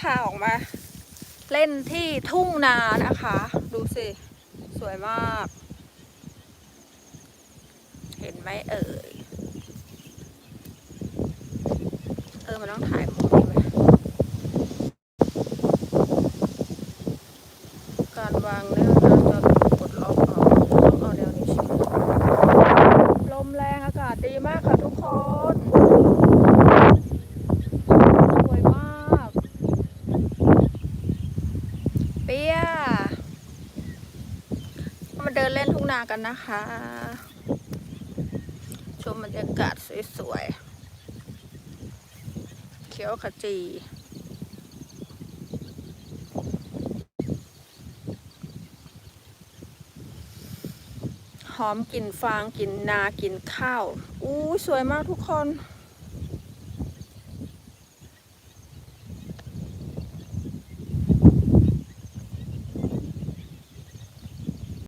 พาออกมา เล่นที่ทุ่งนานะคะ ดูสิ สวยมาก เห็นไหมเอ่ย เออ มันต้องถ่ายมุมนี้ไหมการวางเนี่ยเราจะกดล็อกเอาต้องเอาเดียวนี้ช่ไหมลมแรงอากาศดีมากค่ะทุกคน สวยมาก เปียมาเดินเล่นทุ่งนากันนะคะ ชมบรรยากาศสวยๆ เขียวขจีหอมกลิ่นฟางกลิ่นนากลิ่นข้าวอู้สวยมากทุกคน